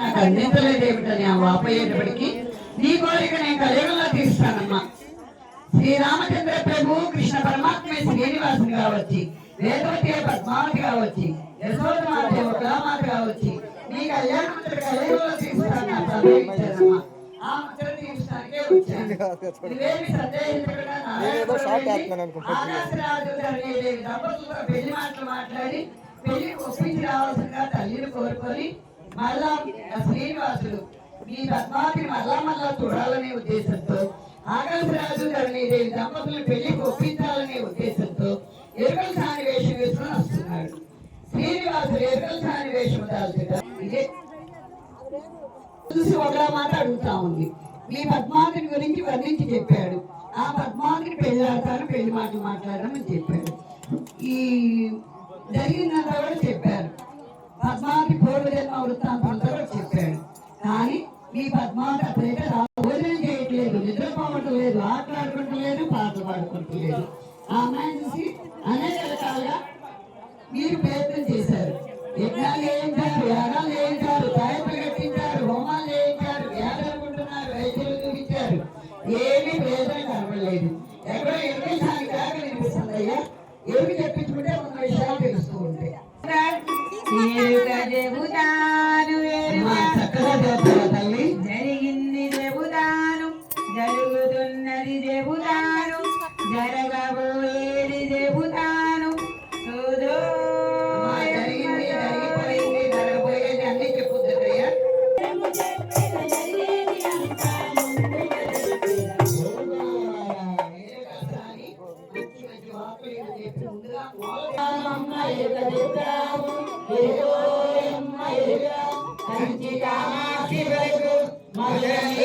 నాకు అందించలేదేమిటని ఆ వాపయ్యేటప్పటికి నీ కోరిక నేను కలియుగంలో తీరుస్తానమ్మా. శ్రీరామచంద్ర ప్రభు కృష్ణ పరమాత్మ శ్రీనివాసుని కావచ్చు వేదవతి పద్మావతి కావచ్చు యశోద మాత కులమాత కావచ్చు నీ కళ్యాణం కలియుగంలో ఆ ముచ్చట తీర్చడానికే వచ్చాను. ఇవేమి సందేహించకుండా. ఆకాశరాజు దంపతులతో పెళ్ళి మాటలు మాట్లాడి పెళ్ళి ఒప్పించి రావాల్సిందిగా తల్లిని కోరుకొని మళ్ళా శ్రీనివాసులు శ్రీనివాసుడు మీ పద్మావతిని మళ్ళా మళ్ళా చూడాలనే ఉద్దేశంతో ఆకాశరాజు ధరణీదేవి దంపతులు పెళ్ళికి ఒప్పించాలనే ఉద్దేశంతో ఎరుకల సాని వేషం వేసుకుని వస్తున్నాడు శ్రీనివాసులు ఎరుకల సాని వేషం దాల్చుట చూసి ఒక మాట అడుగుతా ఉంది. మీ పద్మావతిని గురించి వర్ణించి చెప్పాడు. ఆ పద్మావతిని పెళ్ళాడతాను పెళ్ళి మాటలు మాట్లాడమని చెప్పాడు. ఈ జరిగిందంతా కూడా చెప్పారు పద్మావతి పూర్వజన్మ వృత్తాంతం చెప్పాడు. కానీ మీ పద్మావతి అప్పుడైతే భోజనం చేయట్లేదు నిద్రపోవటం నిద్రపోవట్లేదు ఆటలాడుకుంటలేదు పాటలు పాడుకుంటలేదు ఆ అమ్మాయిని చూసి అనేక రకాలుగా మీరు ప్రయత్నం చేశారు. యజ్ఞాలు చేయించారు యాగాలు చేయించారు తాయత్తులు కట్టించారు హోమాలు చేయించారు వ్యాధులుకుంటున్నారు వైద్యులు చూపించారు. ఏమీ ప్రయోజనం కనపడలేదు ఎక్కడో ఎన్ని సార్లు దాకా వినిపిస్తుంది అయ్యా ఏమి చెప్పించుకుంటే ఎరుక చెబుతాను మా కంచి కామాక్షి వైపు మధురని